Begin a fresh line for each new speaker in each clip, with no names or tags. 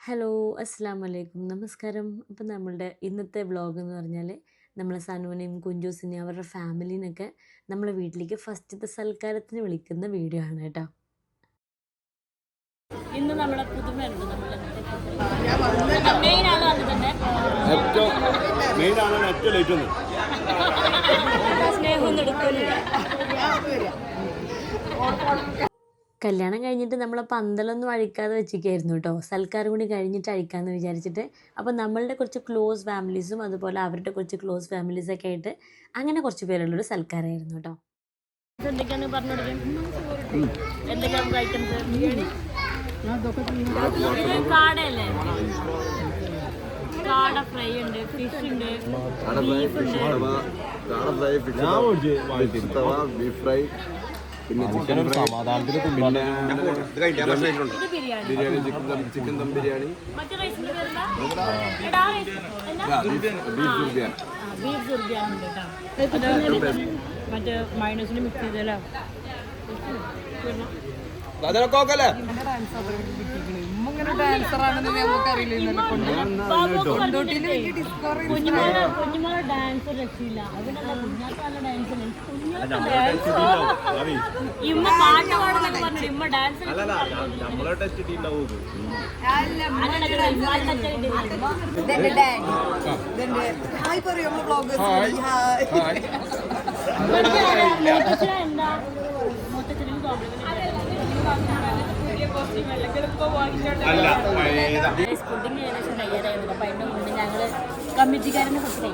Hello അസ്സാം വലൈക്കും നമസ്കാരം. അപ്പം നമ്മളുടെ ഇന്നത്തെ വ്ളോഗ് എന്ന് പറഞ്ഞാൽ നമ്മളെ സനുവിനെയും കുഞ്ചൂസിനെയും അവരുടെ ഫാമിലീനൊക്കെ നമ്മളെ വീട്ടിലേക്ക് ഫസ്റ്റത്തെ സൽക്കാരത്തിന് വിളിക്കുന്ന വീഡിയോ ആണ് കേട്ടോ. ഇന്ന് നമ്മളെ പുതുമയുണ്ട് നമ്മളെ മെയിൻ ആണ് അത് തന്നെ.
ഏറ്റവും മെയിൻ ആണ് ഏറ്റവും ലേറ്റ് ഒന്ന്
സ്നേഹമൊന്നും എടുക്കില്ല കല്യാണം കഴിഞ്ഞിട്ട് നമ്മളെ പന്തലൊന്നും അഴിക്കാതെ വെച്ചിരിക്കായിരുന്നു കേട്ടോ. സൽക്കാരം കൂടി കഴിഞ്ഞിട്ട് അഴിക്കാമെന്ന് വിചാരിച്ചിട്ട്. അപ്പോൾ നമ്മളുടെ കുറച്ച് ക്ലോസ് ഫാമിലീസും അതുപോലെ അവരുടെ കുറച്ച് ക്ലോസ് ഫാമിലീസൊക്കെ ആയിട്ട് അങ്ങനെ കുറച്ച് പേരുള്ളൊരു സൽക്കാരമായിരുന്നു കേട്ടോ. എന്തൊക്കെയാണ് പറഞ്ഞു എന്തൊക്കെയാണ് ഐറ്റംസ് കാടയല്ലേ? കാട ഫ്രൈ ഉണ്ട് ഫിഷ് ഉണ്ട് ബീഫ് ഉണ്ട്.
ബീഫ് ഫ്രൈ പിന്നെ ചിക്കൻ ഫ്രൈ. പിന്നെ
ഇത് biryani.
Biryani. Chicken dum chicken dum biryani.
Beef റൈസിന്റെ പേരെന്താ എടാ റൈസ് എന്നാ?
ബീഫ് ബിരിയാണി
ബീഫ് ഡാൻസർ ആണെന്ന് മറ്റേ മൈനസിന് മിക്സ് ചെയ്തല്ലോ കുഞ്ഞുമോളെ കുഞ്ഞുമോളെ ഡാൻസ് രക്ഷയില്ല. കുഞ്ഞാത്ത നല്ല ഡാൻസ് ഇമ്മ പാട്ട് പാടുന്നൊക്കെ പറഞ്ഞു ഇമ്മ ഡാൻസ്
ഇതെന്റെ ഡാഡി ഇതെന്റെ ഹായ് പറയൂ നമ്മൾ ബ്ലോഗേഴ്സ് ഹായ്.
എന്താ മൊത്തത്തിലും പുഡിങ് ഏകദേശം തയ്യാറായിരുന്നു അപ്പം അതിന്റെ മുന്നേ ഞങ്ങൾ കമ്മിറ്റിക്കാരനെ എടുത്താൽ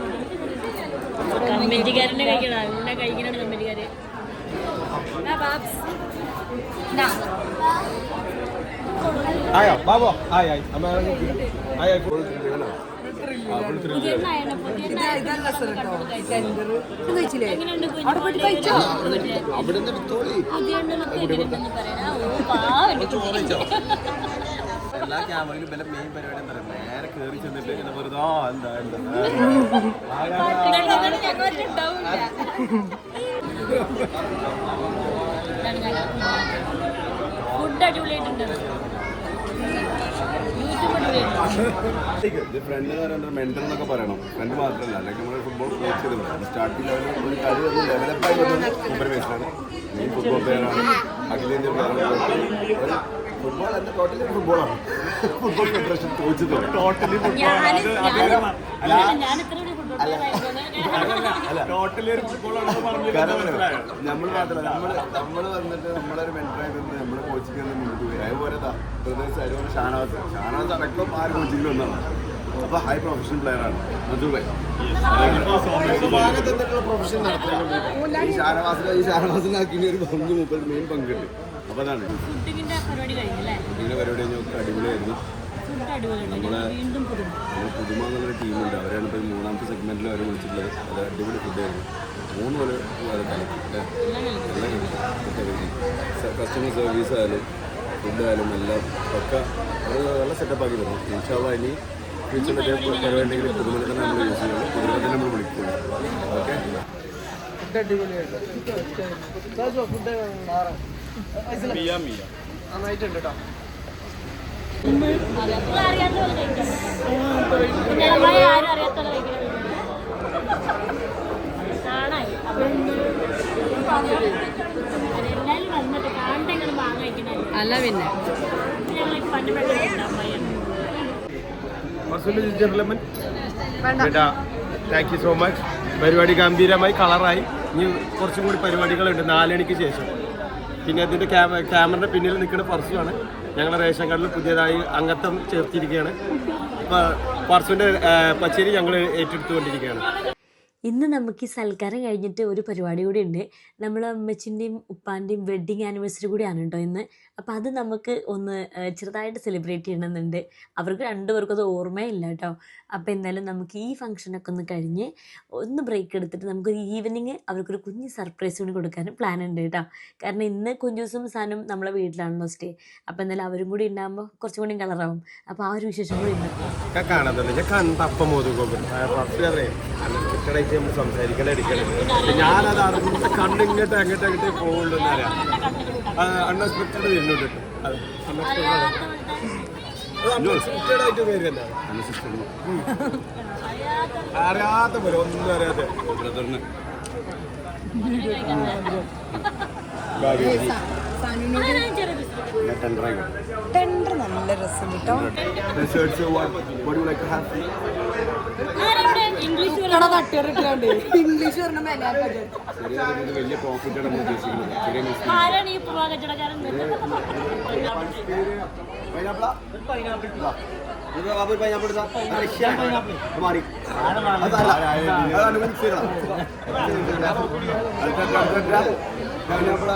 മതി കമ്മിറ്റിക്കാരനെ കഴിക്കണം നല്ല കഴിക്കണാണ് കമ്മിറ്റിക്കാര്. പുതിയ
ബാബോ
ആയി എങ്ങനെയുണ്ടെന്ന് പറയണ ഓ പാവം
എല്ലാ ക്യാമറയിലും ഇവന്റെ മെയിൻ പരിപാടി എന്താ പറയുക നേരെ കയറി ചെന്നിട്ട് ഇങ്ങനെ വെറുതെ എന്താ എന്താ
ഫുഡ് അടിപൊളിയായിട്ടുണ്ട്.
ഇത് ഫ്രണ്ട് എന്ന് പറയുന്നത് മെന്റർ എന്നൊക്കെ പറയണം. ഫ്രണ്ട് മാത്രമല്ല അല്ലെങ്കിൽ നമ്മൾ ഫുട്ബോൾ കോച്ച് സ്റ്റാർട്ടിംഗ് ലെവലിൽ ഒരു കളി ഒന്ന് ഡെവലപ്പായി വരുന്നത് സൂപ്പർ ബേസിലാണ് മെയിൻ ഫുട്ബോൾ പ്ലെയറാണ് അഖിലേന്ത്യ പ്ലെയറാണ് ഫുട്ബോൾ എന്റെ ടോട്ടലി ഫുട്ബോളാണ് ഫുട്ബോൾ ഫെഡറേഷൻ കോച്ച് ടോട്ടലി
ഞാൻ ഞാൻ
നമ്മൾ മാത്രമല്ല നമ്മൾ നമ്മൾ വന്നിട്ട് നമ്മളൊരു മെന്ററായി നിന്ന് നമ്മുടെ കോച്ചിങ് മുന്നോട്ട് പോയി. അതുപോലെ പ്രദേശം അതുപോലെ ഷാനവാസ്. ഷാനവാസ് അടക്കം ആ കോച്ചിങ്ങിൽ ഒന്നാണ് അപ്പോൾ ഹൈ പ്രൊഫഷണൽ പ്ലെയറാണ് മധുബായ് പ്രൊഫഷൻ നടത്തുന്നുണ്ട് ഈ ഷാനവാസിനെ ഈ ഷാനവാസിനാക്കി ഒരു പങ്ക് മുപ്പത് മെയിൻ പങ്കുണ്ട്. അപ്പൊ അതാണ്.
ഫുഡിങ്ങിന്റെ പരിപാടി
കഴിഞ്ഞാൽ അടിപൊളിയായിരുന്നു.
വീണ്ടും പുതുമ.
എന്നുള്ള ടീമുണ്ട് അവരാണ് ഇപ്പൊ മൂന്നാമത്തെ സെഗ്മെന്റിൽ അവർ വിളിച്ചിട്ടുള്ളത് അത് അടിപൊളി ഫുഡായിരുന്നു മൂന്ന് പോലെ അത് കസ്റ്റമർ സർവീസ് ആയാലും ഫുഡ് ആയാലും എല്ലാം ഒക്കെ അത് നല്ല സെറ്റപ്പാക്കി തരും. ഇൻഷാല്ല ഇനി ഫ്യൂച്ചർ മറ്റേ പരിപാടിയിൽ പുതുമല തന്നെ നമ്മൾ യൂസ് ചെയ്യുള്ളൂ പുതുമല തന്നെ നമ്മൾ വിളിക്കുന്നു ഓക്കെ
നിങ്ങൾ അറിയാത്ത പോലെ കഴിക്കാം. ജനമായ ആരും അറിയാത്ത പോലെ കഴിക്കണം
അല്ല പിന്നെ.
താങ്ക് യു സോ മച്ച് പരിപാടി ഗംഭീരമായി കളറായി. ഇനി കുറച്ചും കൂടി പരിപാടികളുണ്ട്. നാലണിക്ക് ശേഷം. പിന്നെ അതിന്റെ ക്യാമ ക്യാമറയുടെ പിന്നിൽ നിൽക്കുന്ന പർസുമാണ് ഞങ്ങളുടെ റേഷൻ കാർഡിൽ പുതിയതായി അംഗത്വം ചേർത്തിരിക്കുകയാണ്. ഇപ്പോൾ പർസുവിന്റെ പച്ചേരി ഞങ്ങൾ ഏറ്റെടുത്തുകൊണ്ടിരിക്കുകയാണ്.
ഇന്ന് നമുക്ക് ഈ സൽക്കാരം കഴിഞ്ഞിട്ട് ഒരു പരിപാടി കൂടി ഉണ്ട്. നമ്മളെ അമ്മച്ചിന്റെയും ഉപ്പാന്റെയും വെഡ്ഡിങ് ആനിവേഴ്സറി കൂടിയാണ് കേട്ടോ ഇന്ന്. അപ്പോൾ അത് നമുക്ക് ഒന്ന് ചെറുതായിട്ട് സെലിബ്രേറ്റ് ചെയ്യണമെന്നുണ്ട്. അവർക്ക് രണ്ടുപേർക്കും അത് ഓർമ്മയില്ല കേട്ടോ. അപ്പോൾ എന്തായാലും നമുക്ക് ഈ ഫംഗ്ഷനൊക്കെ ഒന്ന് കഴിഞ്ഞ് ഒന്ന് ബ്രേക്ക് എടുത്തിട്ട് നമുക്കൊരു ഈവനിങ് അവർക്കൊരു കുഞ്ഞ് സർപ്രൈസ് കൂടി കൊടുക്കാനും പ്ലാൻ ഉണ്ട് കേട്ടോ. കാരണം ഇന്ന് കുഞ്ചൂസും സാനും നമ്മളെ വീട്ടിലാണല്ലോ സ്റ്റേ അപ്പോൾ എന്തായാലും അവരും കൂടി ഉണ്ടാകുമ്പോൾ കുറച്ചും കൂടി കളറാവും അപ്പോൾ ആ ഒരു വിശേഷം കൂടി ഉണ്ട്.
പറ്റി നമ്മൾ സംസാരിക്കണം എടുക്കണം ഞാനത് അറിഞ്ഞിട്ട് കണ്ടിങ്ങോട്ട് അങ്ങോട്ട് അങ്ങോട്ട് പോകുള്ളൂ എന്നറിയാം അൺഎക്സ്പെക്റ്റഡ് വരുന്നുണ്ട്. അത് unexpected ആയിട്ട് വരുന്ന അറിയാത്ത പോലെ ഒന്നും അറിയാതെ.
ബ്രദറിന്.
ടെൻഡർ നല്ല രസം കേട്ടോ.
Desserts what you like to have
English
കട തട്ടിയിട്ടാണ്ട് ഇംഗ്ലീഷ് പറഞ്ഞ മേലാക്കാൻ
ചെറിയ രീതിയിൽ വലിയ പ്രോഫിറ്റാണ് നമ്മൾ ഉദ്ദേശിക്കുന്നത് ചെറിയ മിസ്
ആരാണ് ഈ പൂവാ കച്ചവടക്കാരൻ?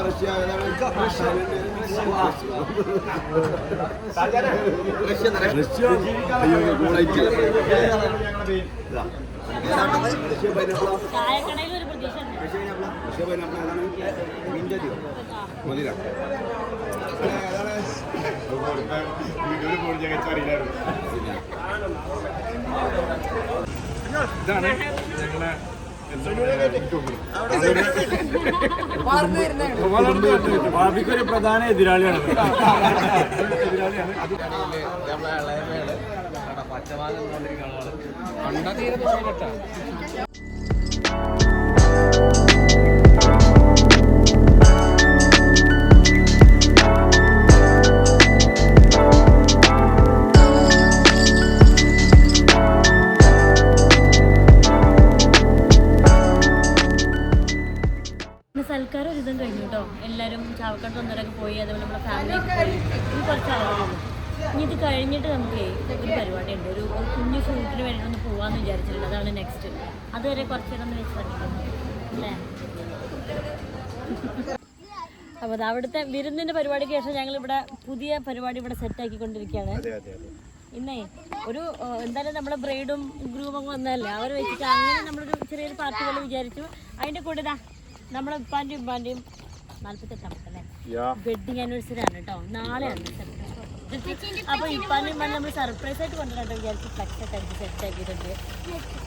റഷ്യ അയ്യോ ഗോളായിട്ട്
ചായക്കടയിൽ ഒരു പ്രതീക്ഷ ഉണ്ട്
റഷ്യ പൈനാപ്പിൾ ഏതാണ് മീൻചാറ്റിയോ മതില
ഇതാണ് ഞങ്ങളെ
എതിരാളിയാണ്. വരുന്നതാണ്
ഭാവിക്കൊരു പ്രധാന എതിരാളിയാണ്
ഇന്ന് അതാണ് നെക്സ്റ്റ് അതുവരെ കുറച്ച് വിശ്രമിക്കുന്നു അല്ലേ? അപ്പോൾ അവിടുത്തെ വിരുന്നിന്റെ പരിപാടിക്ക് ശേഷം ഞങ്ങൾ ഇവിടെ പുതിയ പരിപാടി ഇവിടെ സെറ്റ് ആക്കിക്കൊണ്ടിരിക്കുകയാണ്. ഇന്നേ ഒരു എന്തായാലും നമ്മുടെ ബ്രൈഡും ഗ്രൂമും ഒക്കെ വന്നതല്ലേ? അവർ വെച്ചിട്ട് അങ്ങനെ നമ്മളൊരു ചെറിയൊരു പാർട്ടി പോലെ വിചാരിച്ചു. അതിന്റെ കൂടെ ഇതാ നമ്മുടെ ഉപ്പാന്റെയും ഉപ്പാന്റെയും നാല്പത്തെട്ടാമത്തെ അല്ലേ? വെഡിങ് ആനിവേഴ്സറി ആണ് കേട്ടോ. നാളെയാണ് അപ്പോൾ ഇപ്പാന്റെയും ഉപ്പാന്റെ നമ്മൾ സർപ്രൈസ് ആയിട്ട് കൊണ്ടുവരണ്ട വിചാരിച്ചു ഫ്ലക്സ് ഒക്കെ അടിച്ച് സെറ്റ് ആക്കിയിട്ടുണ്ട്.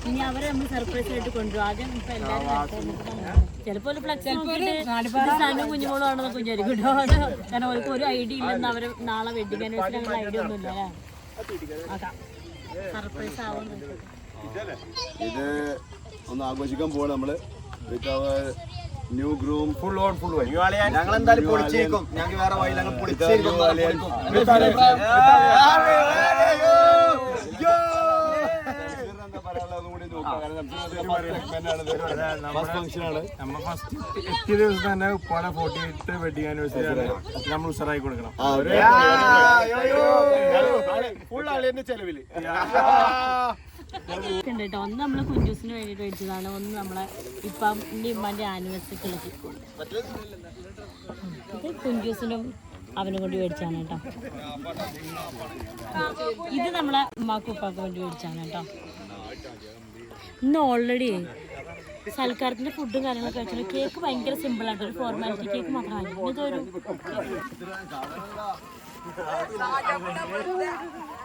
ഇനി അവരെ നമ്മൾ സർപ്രൈസ് ആയിട്ട് കൊണ്ടുവരും. ആദ്യം ഇപ്പം എല്ലാവരും ചിലപ്പോൾ ഒരു ഫ്ലക്സ് സാനും കുഞ്ഞുമോളും ആണെന്ന് കുഞ്ഞായിരിക്കും കേട്ടോ. അത് കാരണം അവർക്ക് ഒരു ഐഡിയ ഇല്ലെന്ന് അവർ നാളെ വെഡിങ് ആനിവേഴ്സറി അങ്ങനെ ഐഡിയ ഒന്നും ഇല്ല സർപ്രൈസ് ആവുന്നുണ്ട്
ഇത് ഒന്ന് ആഘോഷിക്കാൻ പോവാ നമ്മൾ. New groom
full on full Y
ഞങ്ങൾ എന്തായാലും പൊളിച്ചേക്കും ഞങ്ങൾക്ക് വേറെ വഴി ഞങ്ങൾ പൊളിച്ചേക്കും
ഫംഗ്ഷൻ ആണ്
നമ്മ ഫസ്റ്റ് എത്തിയ ദിവസം തന്നെ ഉപ്പാടെ ഫോർട്ടി എയ്റ്റ് വെഡിങ് ആനിവേഴ്സറി ആണ് നമ്മൾ ഉഷറായി കൊടുക്കണം ഫുൾ ആളിന്റെ ചെലവിൽ
ഉണ്ട് കേട്ടോ. ഒന്ന് നമ്മൾ കുഞ്ചൂസിന് വേണ്ടിട്ട് വെച്ചതാണ്. ഒന്ന് നമ്മളെ ഇപ്പം ഇമ്മാന്റെ ആനിവേഴ്സറിക്ക് ഇത് കുഞ്ചൂസിനും അവനും കൊണ്ട് മേടിച്ചാണ് കേട്ടോ. ഇത് നമ്മളെ ഉമ്മാക്കും ഉപ്പാക്കും വേണ്ടി മേടിച്ചാണ് കേട്ടോ. ഇന്ന് ഓൾറെഡി സൽക്കാരത്തിന്റെ ഫുഡും കാര്യങ്ങളൊക്കെ വെച്ചാൽ കേക്ക് ഭയങ്കര സിമ്പിൾ ആയിട്ട് ഒരു ഫോർമാലിറ്റി കേക്ക് മാത്രമാണ്. ഇതൊരു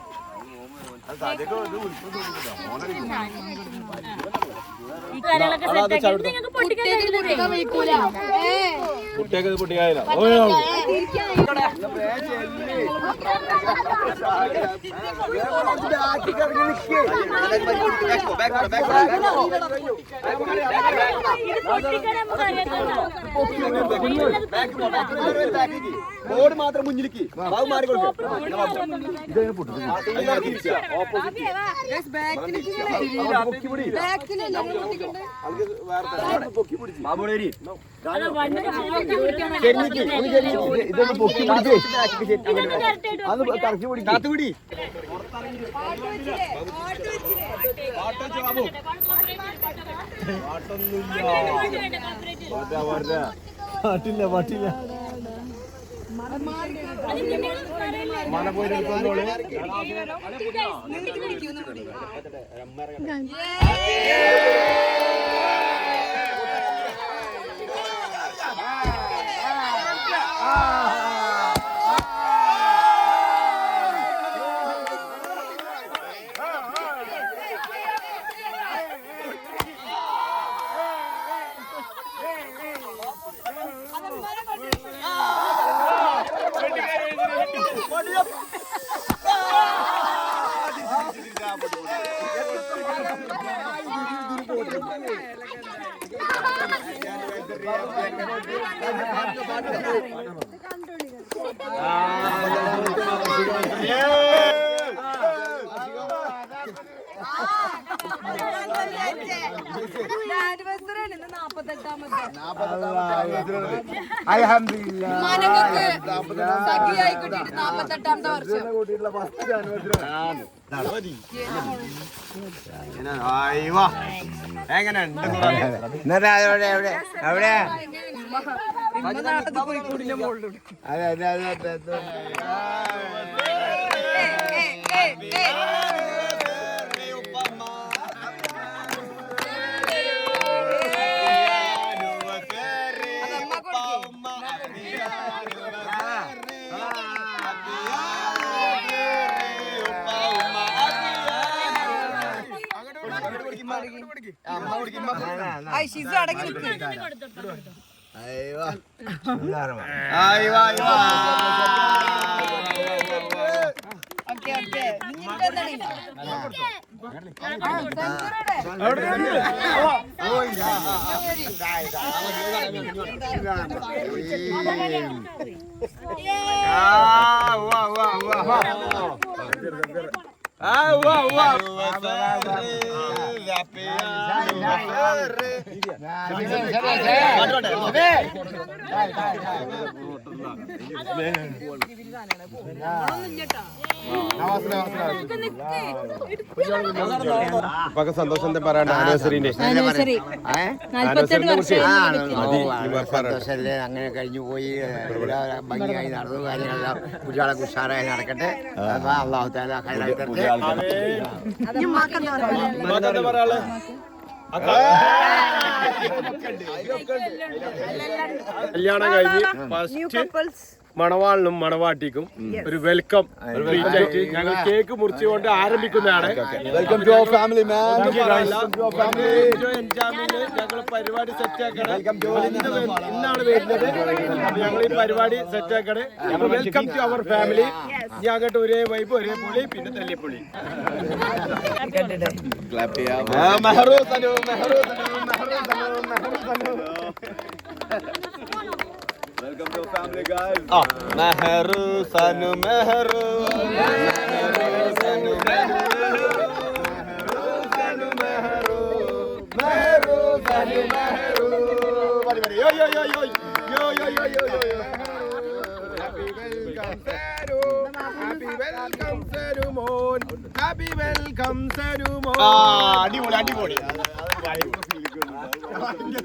ഈ കാര്യങ്ങളൊക്കെ സെറ്റ് ആക്കി നിങ്ങൾക്ക് പൊട്ടിക്കാൻ കഴിയില്ലേ?
കുട്ടിയൊക്കെ
അറിയാത്തതുകൊണ്ടാ.
ബോർഡ് മാത്രം മുന്നിലേക്ക്. മാറി കൊടുക്കും. ബാബുടേരി
അത് വണ്ടി
ഇതൊന്ന് പൊക്കി പിടിച്ചേ കറക്കി പിടി. കാത്തു പിടി. പാട്ടില്ല പാട്ടില്ല. മല പോയിട്ട് എടുത്തോളൂ.
രമ്മ Ah!
ಬಾಟ എങ്ങനെയുണ്ട്? എവിടെ? എവിടെ? അതെ അതെ അതെ
പൈസ അടങ്ങി
ആ. ஆ സന്തോഷത്തെ പറയണ്ട
അങ്ങനെ കഴിഞ്ഞു പോയി ഭംഗിയായി നടന്നു. കാര്യങ്ങളെല്ലാം കുട്ടികളെ ഉഷാറായി നടക്കട്ടെ. അള്ളാഹു താല ഹൈലൈറ്റ്
കല്യാണം കഴിഞ്ഞ് ഫസ്റ്റ് മണവാളിനും മണവാട്ടിക്കും ഒരു വെൽക്കം ഞങ്ങൾ കേക്ക് മുറിച്ചുകൊണ്ട് ആരംഭിക്കുന്നതാണ്
welcome to our family man
ഞങ്ങൾ പരിപാടി സെറ്റ് ആക്കണേ ഇന്നാണ് വരുന്നത് ഞങ്ങൾ ഈ പരിപാടി സെറ്റ് ആക്കണേ വെൽക്കം ടു അവർ ഫാമിലി ഇനി അങ്ങോട്ട് ഒരേ വൈബ് ഒരേ പുളി പിന്നെ തല്ലിപ്പൊളി
Mehru Sanu Mehru Sanu Mehru Sanu Mehru Sanu welcome to family guys Mehru Sanu Mehru Mehru Sanu Mehru Sanu Mehru Mehru Sanu Mehru വരി വരി യോ യോ യോ യോ യോ യോ yo yo yo yo
happy welcome Saru happy welcome Saru മോൻ happy welcome Saru മോൻ
അടിപൊളി അടിപൊളി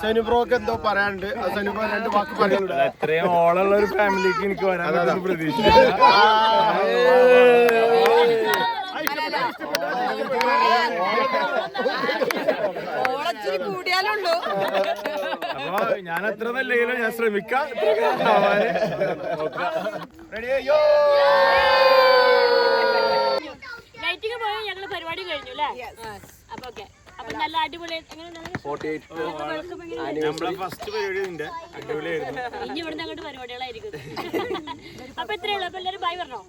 സെനുബ്രോക്ക് എന്തോ പറയാനുണ്ട്. രണ്ട് വാക്ക് പറയാനുണ്ട്
ഇത്രയും ഓളുള്ള ഒരു ഫാമിലിക്ക് എനിക്ക് വരാൻ പ്രതീക്ഷ
ഓളച്ചിരി കൂടിയാലുള്ളൂ
അപ്പൊ ഞാൻ അത്ര നല്ലെങ്കിലും ഞാൻ ശ്രമിക്കാം
പോയി ഞങ്ങൾ പരിപാടി കഴിഞ്ഞു അല്ലേ? അപ്പൊ ഓക്കെ നല്ല അടിപൊളി
നമ്മളെ ഫസ്റ്റ് പരിപാടി ഉണ്ട്. അടിപൊളിയായിരുന്നു.
ഇനി ഇവിടുന്ന് അങ്ങോട്ട് പരിപാടികളായിരിക്കും. അപ്പൊ ഇത്രയേ ഉള്ളൂ. അപ്പൊ എല്ലാരും ബൈ പറഞ്ഞോ.